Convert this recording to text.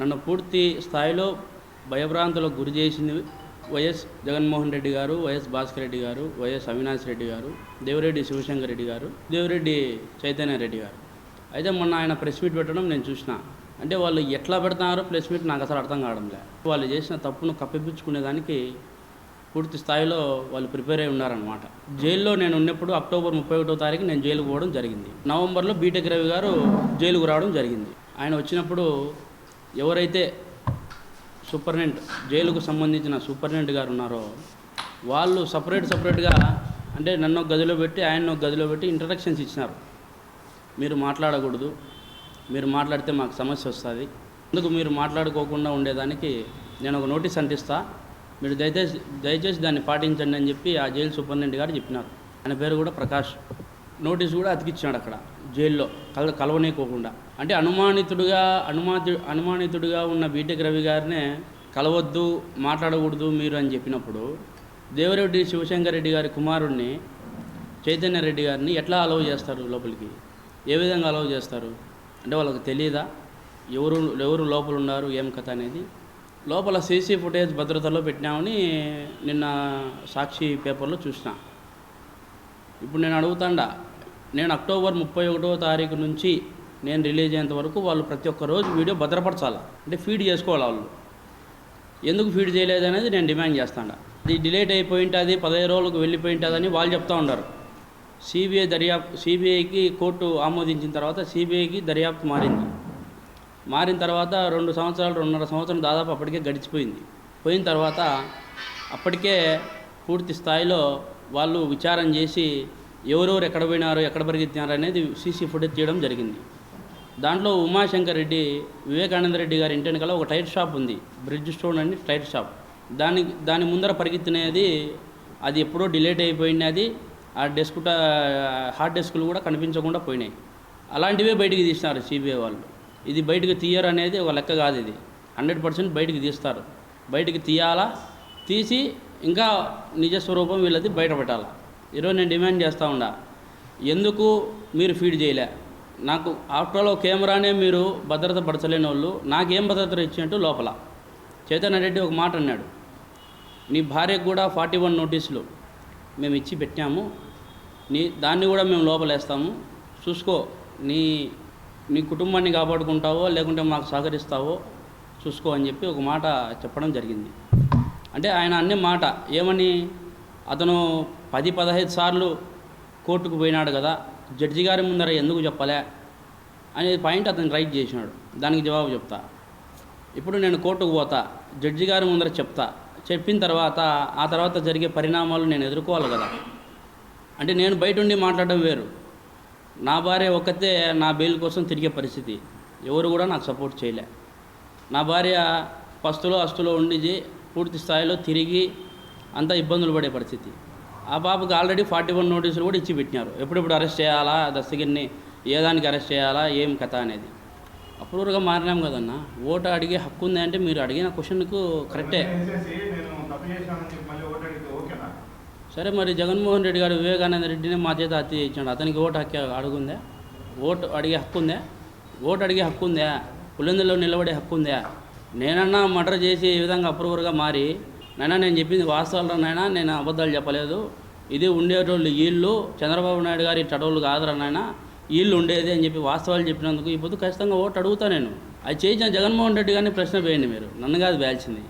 నన్ను పూర్తి స్థాయిలో భయభ్రాంతులకు గురి చేసింది వైఎస్ జగన్మోహన్ రెడ్డి గారు వైఎస్ భాస్కర్ రెడ్డి గారు వైఎస్ అవినాష్ రెడ్డి గారు దేవిరెడ్డి శివశంకర్ రెడ్డి గారు దేవిరెడ్డి చైతన్య రెడ్డి గారు. అయితే మొన్న ఆయన ప్రెస్ మీట్ పెట్టడం నేను చూసిన. అంటే వాళ్ళు ఎట్లా పెడుతున్నారో ప్రెస్ మీట్ నాకు అసలు అర్థం కావడం లేదు. వాళ్ళు చేసిన తప్పును కప్పిపుచ్చుకునేదానికి పూర్తి స్థాయిలో వాళ్ళు ప్రిపేర్ అయి ఉన్నారనమాట జైల్లో నేను ఉన్నప్పుడు అక్టోబర్ ముప్పై ఒకటో తారీఖు నేను జైలుకు పోవడం జరిగింది. నవంబర్లో బీటెక్ రవి గారు జైలుకు రావడం జరిగింది. ఆయన వచ్చినప్పుడు ఎవరైతే సూపరింటెండెంట్ జైలుకు సంబంధించిన సూపరింటెండెంట్ గారు ఉన్నారో వాళ్ళు సపరేట్ సపరేట్గా అంటే నన్ను ఒక గదిలో పెట్టి ఆయన ఒక గదిలో పెట్టి ఇంట్రడక్షన్స్ ఇచ్చినారు. మీరు మాట్లాడకూడదు. మీరు మాట్లాడితే మాకు సమస్య వస్తుంది. అందుకు మీరు మాట్లాడుకోకుండా ఉండేదానికి నేను ఒక నోటీస్ అంటిస్తా మీరు దయచేసి దయచేసి దాన్ని పాటించండి అని చెప్పి ఆ జైలు సూపరింటెండెంట్ గారు చెప్పినారు. ఆయన పేరు కూడా ప్రకాష్. నోటీస్ కూడా అతికిచ్చాడు అక్కడ. జైల్లో కల కలవనీకోకుండా అంటే అనుమానితుడుగా అనుమాతి అనుమానితుడిగా ఉన్న బీటెక్ రవి గారినే కలవద్దు మాట్లాడకూడదు మీరు అని చెప్పినప్పుడు దేవరెడ్డి శివశంకర్ రెడ్డి గారి కుమారుడిని చైతన్య రెడ్డి గారిని ఎట్లా అలవ్ చేస్తారు లోపలికి? ఏ విధంగా అలవ్ చేస్తారు? అంటే వాళ్ళకి తెలియదా ఎవరు ఎవరు లోపల ఉన్నారు ఏం కథ అనేది? లోపల సీసీ ఫుటేజ్ భద్రతలో పెట్టినామని నిన్న సాక్షి పేపర్లో చూసిన. ఇప్పుడు నేను అడుగుతాండా నేను అక్టోబర్ ముప్పై ఒకటో తారీఖు నుంచి నేను రిలీజ్ అయ్యేంత వరకు వాళ్ళు ప్రతి ఒక్క రోజు వీడియో భద్రపరచాలి? అంటే ఫీడ్ చేసుకోవాలి వాళ్ళు? ఎందుకు ఫీడ్ చేయలేదు అనేది నేను డిమాండ్ చేస్తాను అది డిలేట్ అయిపోయింటుంది పదహైదు రోజులకు వెళ్ళిపోయి ఉంటుందని వాళ్ళు చెప్తా ఉన్నారు సిబిఐ దర్యాప్తు సిబిఐకి కోర్టు ఆమోదించిన తర్వాత సిబిఐకి దర్యాప్తు మారింది. మారిన తర్వాత రెండు సంవత్సరాలు రెండున్నర సంవత్సరం దాదాపు అప్పటికే గడిచిపోయింది. పోయిన తర్వాత అప్పటికే పూర్తి స్థాయిలో వాళ్ళు విచారం చేసి ఎవరెవరు ఎక్కడ పోయినారు ఎక్కడ పరిగెత్తినారు అనేది సీసీ ఫుటేజ్ తీయడం జరిగింది. దాంట్లో ఉమాశంకర్ రెడ్డి వివేకానంద రెడ్డి గారి ఇంటి వెనకాల ఒక టైర్ షాప్ ఉంది. బ్రిడ్జ్ స్టోన్ అని టైర్ షాప్. దాని దాని ముందర పరిగెత్తినది అది ఎప్పుడో డిలేట్ అయిపోయినది ఆ డెస్క్ హార్డ్ డెస్క్లు కూడా కనిపించకుండా పోయినాయి. అలాంటివే బయటికి తీసినారు సిబిఐ వాళ్ళు. ఇది బయటకు తీయరు అనేది ఒక లెక్క కాదు ఇది. హండ్రెడ్ పర్సెంట్ బయటికి తీస్తారు. బయటికి తీయాలా? తీసి ఇంకా నిజస్వరూపం వీళ్ళది బయట పెట్టాలా? ఈరోజు నేను డిమాండ్ చేస్తూ ఉండా. ఎందుకు మీరు ఫీడ్ చేయలే? నాకు ఆఫ్టర్ ఆల్ కెమెరానే మీరు భద్రత పరచలేని వాళ్ళు. నాకేం భద్రత ఇచ్చినట్టు లోపల. చైతన్య రెడ్డి ఒక మాట అన్నాడు. నీ భార్యకు కూడా ఫార్టీ వన్ నోటీసులు మేము ఇచ్చి పెట్టాము. నీ దాన్ని కూడా మేము లోపలేస్తాము. చూసుకో నీ నీ కుటుంబాన్ని కాపాడుకుంటావో లేకుంటే మాకు సహకరిస్తావో చూసుకో అని చెప్పి ఒక మాట చెప్పడం జరిగింది. అంటే ఆయన అన్ని మాట ఏమని? అతను పది పదహైదు సార్లు కోర్టుకు పోయినాడు కదా జడ్జి గారి ముందర ఎందుకు చెప్పలే అనే పాయింట్ అతను రైట్ చేసినాడు. దానికి జవాబు చెప్తా. ఇప్పుడు నేను కోర్టుకు పోతా జడ్జి గారి ముందర చెప్తా. చెప్పిన తర్వాత ఆ తర్వాత జరిగే పరిణామాలు నేను ఎదుర్కోవాలి కదా. అంటే నేను బయట ఉండి మాట్లాడడం వేరు. నా భార్య ఒక్కతే నా బెయిల్ కోసం తిరిగే పరిస్థితి. ఎవరు కూడా నాకు సపోర్ట్ చేయలే. నా భార్య పస్తులో అస్తులో ఉండి పూర్తి స్థాయిలో తిరిగి అంతా ఇబ్బందులు పడే పరిస్థితి. ఆ బాబుకి ఆల్రెడీ ఫార్టీ వన్ నోటీసులు కూడా ఇచ్చి పెట్టినారు. ఎప్పుడెప్పుడు అరెస్ట్ చేయాలా దస్తగిరిని ఏ దానికి అరెస్ట్ చేయాలా ఏం కథ అనేది. అప్రూవర్గా మారినాం కదన్నా. ఓటు అడిగే హక్కు ఉంది అంటే మీరు అడిగిన క్వశ్చన్కు కరెక్టే సరే మరి జగన్మోహన్ రెడ్డి గారు వివేకానంద రెడ్డిని మా చేత హత్య చేయించాడు. అతనికి ఓటు హక్కు అడుగుందా? ఓటు అడిగే హక్కు ఉందా? ఓటు అడిగే హక్కు ఉందా? పులిందులో నిలబడే హక్కు ఉందా? నేనన్నా మర్డర్ చేసి ఈ విధంగా అప్రూవర్గా మారి నైనా నేను చెప్పింది వాస్తవాలు నాయనా నేను అబద్ధాలు చెప్పలేదు. ఇది ఉండేటోళ్ళు వీళ్ళు చంద్రబాబు నాయుడు గారి చడవులు కాదురా నాయన. వీళ్ళు ఉండేది అని చెప్పి వాస్తవాలు చెప్పినందుకు ఈ పొద్దు ఖచ్చితంగా ఓటు అడుగుతా నేను. అది చేయించిన జగన్మోహన్ రెడ్డి గారిని ప్రశ్న వేయండి మీరు. నన్ను కాదు వేయాల్సింది.